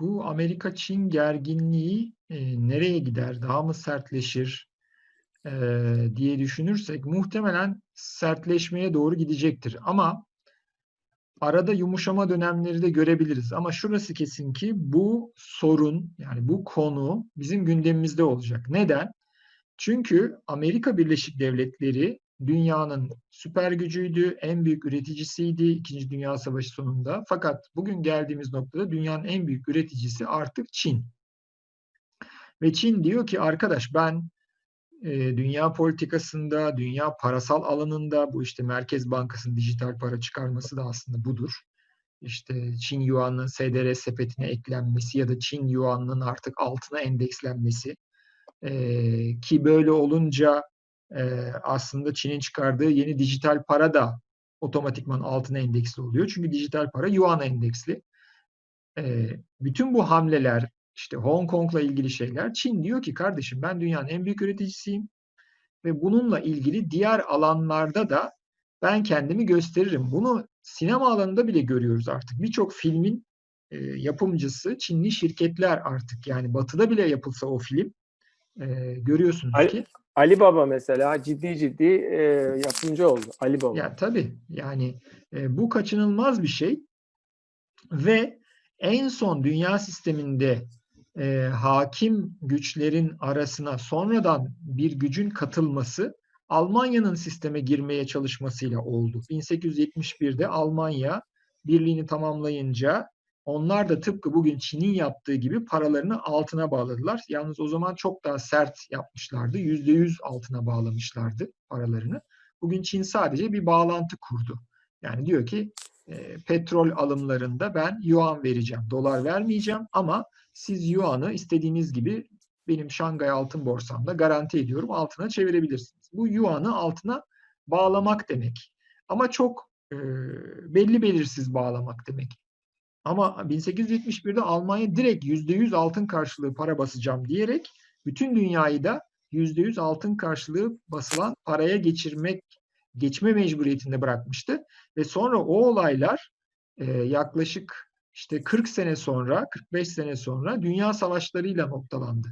bu Amerika-Çin gerginliği e, nereye gider? Daha mı sertleşir? e, diye düşünürsek muhtemelen sertleşmeye doğru gidecektir. Ama arada yumuşama dönemleri de görebiliriz. Ama şurası kesin ki bu sorun yani bu konu bizim gündemimizde olacak. Neden? Çünkü Amerika Birleşik Devletleri dünyanın süper gücüydü, en büyük üreticisiydi İkinci Dünya Savaşı sonunda. Fakat bugün geldiğimiz noktada dünyanın en büyük üreticisi artık Çin. Ve Çin diyor ki arkadaş ben e, dünya politikasında, dünya parasal alanında bu işte Merkez Bankası'nın dijital para çıkarması da aslında budur. İşte Çin Yuan'ın SDR sepetine eklenmesi ya da Çin Yuan'ın artık altına endekslenmesi e, ki böyle olunca e, aslında Çin'in çıkardığı yeni dijital para da otomatikman altına endeksli oluyor. Çünkü dijital para Yuan endeksli. E, bütün bu hamleler işte Hong Kong'la ilgili şeyler. Çin diyor ki kardeşim ben dünyanın en büyük üreticisiyim ve bununla ilgili diğer alanlarda da ben kendimi gösteririm. Bunu sinema alanında bile görüyoruz artık. Birçok filmin e, yapımcısı Çinli şirketler artık. Yani batıda bile yapılsa o film e, görüyorsunuz Ali, ki. Ali Baba mesela ciddi ciddi e, yapımcı oldu. Ali Baba. Ya tabii yani e, bu kaçınılmaz bir şey ve en son dünya sisteminde e, hakim güçlerin arasına sonradan bir gücün katılması Almanya'nın sisteme girmeye çalışmasıyla oldu. 1871'de Almanya birliğini tamamlayınca onlar da tıpkı bugün Çin'in yaptığı gibi paralarını altına bağladılar. Yalnız o zaman çok daha sert yapmışlardı. %100 altına bağlamışlardı paralarını. Bugün Çin sadece bir bağlantı kurdu. Yani diyor ki e, petrol alımlarında ben yuan vereceğim, dolar vermeyeceğim ama siz yuanı istediğiniz gibi benim Şangay Altın Borsam'da garanti ediyorum altına çevirebilirsiniz. Bu yuanı altına bağlamak demek. Ama çok e, belli belirsiz bağlamak demek. Ama 1871'de Almanya direkt %100 altın karşılığı para basacağım diyerek bütün dünyayı da %100 altın karşılığı basılan paraya geçirmek geçme mecburiyetinde bırakmıştı. Ve sonra o olaylar e, yaklaşık işte 40 sene sonra, 45 sene sonra dünya savaşlarıyla noktalandı.